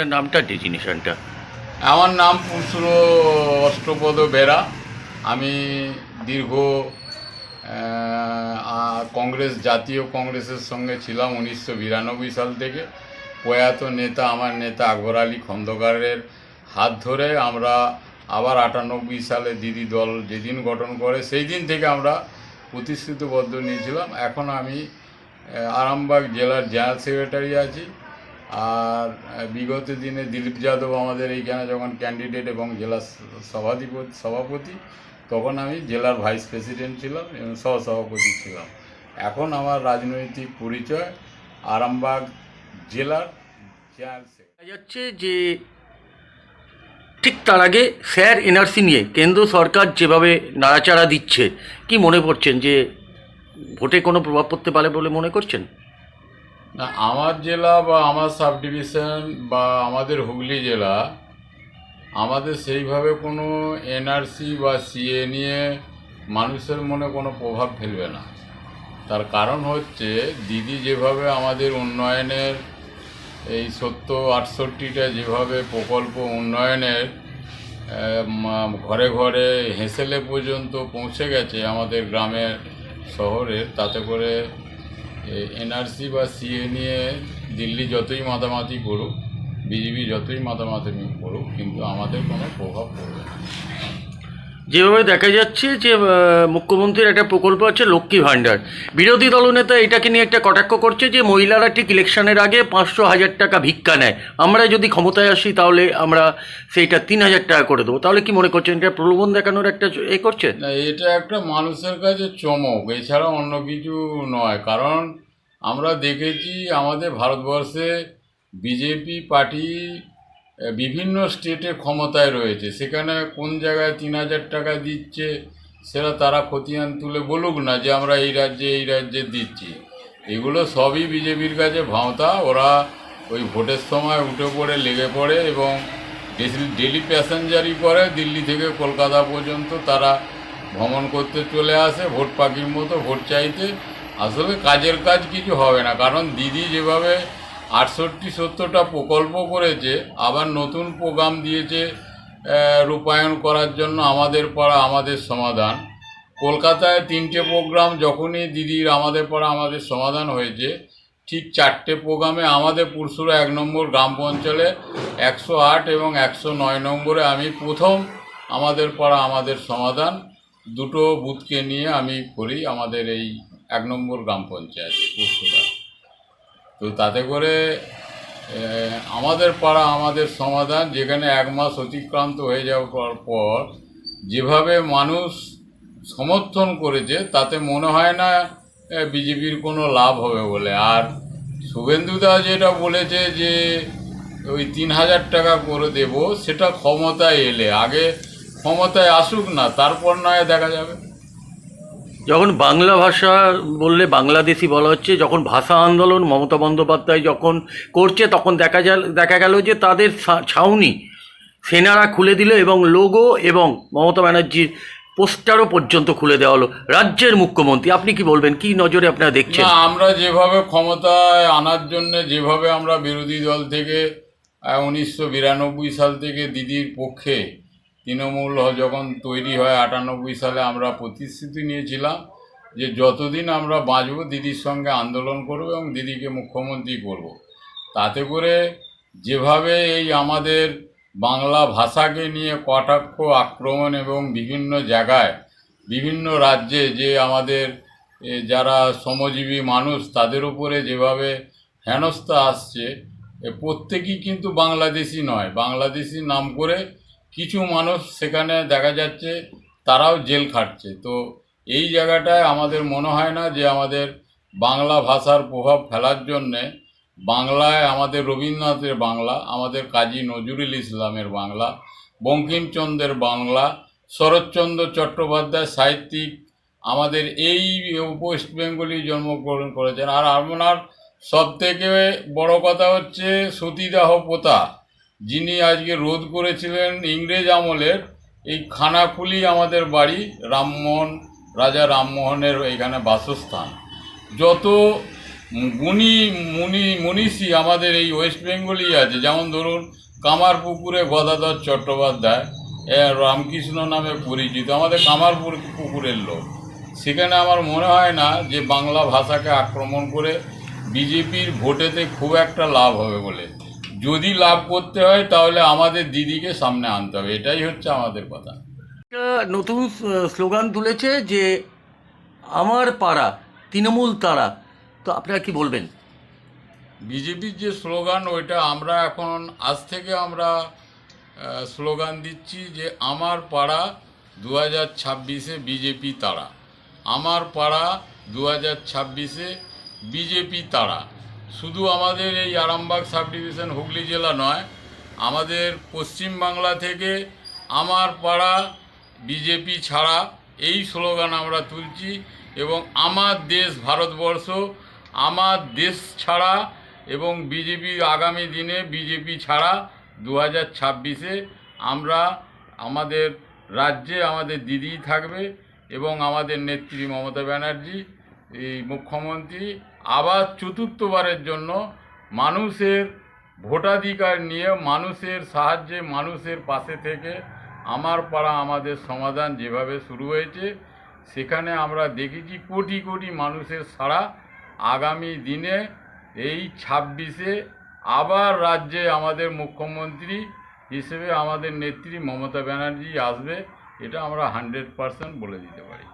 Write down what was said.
আপনার নামটা, ডেজিনেশনটা? আমার নাম পুরসুর অষ্টপদ বেরা। আমি দীর্ঘ কংগ্রেস, জাতীয় কংগ্রেসের সঙ্গে ছিলাম উনিশশো বিরানব্বই সাল থেকে। প্রয়াত নেতা আমার নেতা আকবর আলী খন্দকারের হাত ধরে আমরা আবার আটানব্বই সালে দিদি দল যেদিন গঠন করে, সেই দিন থেকে আমরা প্রতিশ্রুতিবদ্ধ নিয়েছিলাম। এখন আমি আরামবাগ জেলার জেনারেল সেক্রেটারি আছি। আর বিগত দিনে দিলীপ যাদব আমাদের এইখানে যখন ক্যান্ডিডেট এবং জেলা সভাধিপতি, সভাপতি, তখন আমি জেলার ভাইস প্রেসিডেন্ট ছিলাম এবং সহসভাপতি ছিলাম। এখন আমার রাজনৈতিক পরিচয় আরামবাগ জেলার যাচ্ছে যে ঠিক তার আগে স্যার এনআরসি নিয়ে কেন্দ্র সরকার যেভাবে নাড়াচাড়া দিচ্ছে, কি মনে করছেন যে ভোটে কোনো প্রভাব পড়তে পারে বলে মনে করছেন? না, আমার জেলা বা আমার সাব ডিভিশন বা আমাদের হুগলি জেলা, আমাদের সেইভাবে কোনো এনআরসি বা সিএ নিয়ে মানুষের মনে কোনো প্রভাব ফেলবে না। তার কারণ হচ্ছে দিদি যেভাবে আমাদের উন্নয়নের এই সত্তর আটষট্টিটা যেভাবে প্রকল্প উন্নয়নের ঘরে ঘরে হেঁসেলে পর্যন্ত পৌঁছে গেছে আমাদের গ্রামের শহরের, তাতে করে এনআরসি বা সিএ নিয়ে দিল্লি যতই মাতামাতি করুক বিজেপি যতই মাতামাতি করুক, কিন্তু আমাদের কোনো প্রভাব পড়বে না। যেভাবে দেখা যাচ্ছে যে মুখ্যমন্ত্রীর একটা প্রকল্প আছে লক্ষ্মী ভাণ্ডার। বিরোধী দলনেতা এটাকে নিয়ে একটা কটাক্ষ করছে যে, মহিলারা ঠিক ইলেকশনের আগে পাঁচশো হাজার টাকা ভিক্ষা নেয়। আমরা যদি ক্ষমতায় আসি, তাহলে আমরা সেইটা তিন হাজার টাকা করে দেবো। তাহলে কি মনে করছেন, এটা প্রলোভন দেখানোর একটা এ করছে? না, এটা একটা মানুষের কাছে চমক। এছাড়া অন্য কিছু নয়। কারণ আমরা দেখেছি আমাদের ভারতবর্ষে বিজেপি পার্টি বিভিন্ন স্টেটে ক্ষমতায় রয়েছে। সেখানে কোন জায়গায় তিন হাজার টাকা দিচ্ছে, সেটা তারা খতিয়ান তুলে বলুক না যে আমরা এই রাজ্যে এই রাজ্যে দিচ্ছি। এগুলো সবই বিজেপির কাছে ভাঁওতা। ওরা ওই ভোটের সময় উঠে পড়ে, লেগে পড়ে এবং ডেলি প্যাসেঞ্জারই করে। দিল্লি থেকে কলকাতা পর্যন্ত তারা ভ্রমণ করতে চলে আসে, ভোট পাখির মতো ভোট চাইতে। আসলে কাজের কাজ কিছু হবে না। কারণ দিদি যেভাবে আটষট্টি সত্তরটা প্রকল্প করেছে, আবার নতুন প্রোগ্রাম দিয়েছে রূপায়ণ করার জন্য আমাদের পাড়া আমাদের সমাধান। কলকাতায় তিনটে প্রোগ্রাম যখনই দিদির আমাদের পাড়া আমাদের সমাধান হয়েছে, ঠিক চারটে প্রোগ্রামে আমাদের পুরসুরা এক নম্বর গ্রাম পঞ্চায়েতে একশো আট এবং একশো নয় নম্বরে আমি প্রথম আমাদের পাড়া আমাদের সমাধান। দুটো বুথকে নিয়ে আমি করি আমাদের এই এক নম্বর গ্রাম পঞ্চায়েতে পুরসুরা তো তাতে করে আমাদের পাড়া, আমাদের সমাধান, যেখানে এক মাস অতিক্রান্ত হয়ে যাওয়ার পর যেভাবে মানুষ সমর্থন করেছে, তাতে মনে হয় না বিজেপির কোনো লাভ হবে বলে। আর শুভেন্দুদা যেটা বলেছে যে, ওই তিন হাজার টাকা করে দেব, সেটা ক্ষমতায় এলে, আগে ক্ষমতায় আসুক না, তারপর নয় দেখা যাবে। যখন বাংলা ভাষা বললে বাংলাদেশি বলা হচ্ছে, যখন ভাষা আন্দোলন, মমতা বন্দ্যোপাধ্যায় যখন করছে, তখন দেখা যা, দেখা গেল যে তাদের ছাউনি সেনারা খুলে দিল এবং লোগো এবং মমতা ব্যানার্জির পোস্টারও পর্যন্ত খুলে দেওয়া হলো। রাজ্যের মুখ্যমন্ত্রী, আপনি কি বলবেন? কি নজরে আপনারা দেখছেন? আমরা যেভাবে ক্ষমতায় আনার জন্য, যেভাবে আমরা বিরোধী দল থেকে উনিশশো বিরানব্বই সাল থেকে দিদির পক্ষে তৃণমূল যখন তৈরি হয় আটানব্বই সালে আমরা প্রতিশ্রুতি নিয়েছিলাম যে যতদিন আমরা বাঁচব, দিদির সঙ্গে আন্দোলন করব এবং দিদিকে মুখ্যমন্ত্রী করব। তাতে করে যেভাবে এই আমাদের বাংলা ভাষাকে নিয়ে কটাক্ষ, আক্রমণ এবং বিভিন্ন জায়গায়, বিভিন্ন রাজ্যে যে আমাদের যারা শ্রমজীবী মানুষ, তাদের উপরে যেভাবে হেনস্থা আসছে প্রত্যেকেই কিন্তু বাংলাদেশি নয় বাংলাদেশি নাম করে কিছু মানুষ সেখানে দেখা যাচ্ছে, তারাও জেল খাটছে। তো এই জায়গাটায় আমাদের মনে হয় না যে আমাদের বাংলা ভাষার প্রভাব ফেলার জন্যে বাংলায় আমাদের রবীন্দ্রনাথের বাংলা, আমাদের কাজী নজরুল ইসলামের বাংলা, বঙ্কিমচন্দ্রের বাংলা, শরৎচন্দ্র চট্টোপাধ্যায় সাহিত্যিক, আমাদের এই ওয়েস্ট বেঙ্গলি জন্মগ্রহণ করেছেন। আর আপনার সব থেকে বড় কথা হচ্ছে সতীদাহ প্রথা। যিনি আজকে রোধ করেছিলেন ইংরেজ আমলের, এই খানাকুলি আমাদের বাড়ি রামমোহন, রাজা রামমোহনের এখানে বাসস্থান। যত গুণী মুনি, মনীষী আমাদের এই ওয়েস্ট বেঙ্গলই আছে, যেমন ধরুন কামারপুকুরে গদাধর চট্টোপাধ্যায় রামকৃষ্ণ নামে পরিচিত, আমাদের কামারপুর পুকুরের লোক। সেখানে আমার মনে হয় না যে বাংলা ভাষাকে আক্রমণ করে বিজেপির ভোটেতে খুব একটা লাভ হবে বলে। যদি লাভ করতে হয় তাহলে আমাদের দিদিকে সামনে আনতে হবে। এটাই হচ্ছে আমাদের কথা। নতুন স্লোগান তুলেছে যে আমার পাড়া তৃণমূল তারা। তো আপনারা কি বলবেন? বিজেপির যে স্লোগান ওইটা আমরা এখন আজ থেকে আমরা স্লোগান দিচ্ছি যে আমার পাড়া দু হাজার ছাব্বিশে বিজেপি তারা। আমার পাড়া দু হাজার ছাব্বিশে বিজেপি তারা। শুধু আমাদের এই আরামবাগ সাব ডিভিশন হুগলি জেলা নয়, আমাদের পশ্চিম বাংলা থেকে আমার পাড়া বিজেপি ছাড়া এই স্লোগান আমরা তুলছি এবং আমার দেশ ভারতবর্ষ, আমার দেশ ছাড়া এবং বিজেপি আগামী দিনে বিজেপি ছাড়া দু হাজার ছাব্বিশে আমরা আমাদের রাজ্যে আমাদের দিদি থাকবে এবং আমাদের নেত্রী মমতা ব্যানার্জি, এই মুখ্যমন্ত্রী আবার চতুর্থবারের জন্য মানুষের ভোটাধিকার নিয়ে মানুষের সাহায্যে মানুষের পাশে থেকে আমার পাড়া আমাদের সমাধান যেভাবে শুরু হয়েছে, সেখানে আমরা দেখেছি কোটি কোটি মানুষের সাড়া। আগামী দিনে এই ছাব্বিশে আবার রাজ্যে আমাদের মুখ্যমন্ত্রী হিসেবে আমাদের নেত্রী মমতা ব্যানার্জি আসবে, এটা আমরা হান্ড্রেড পারসেন্ট বলে দিতে পারি।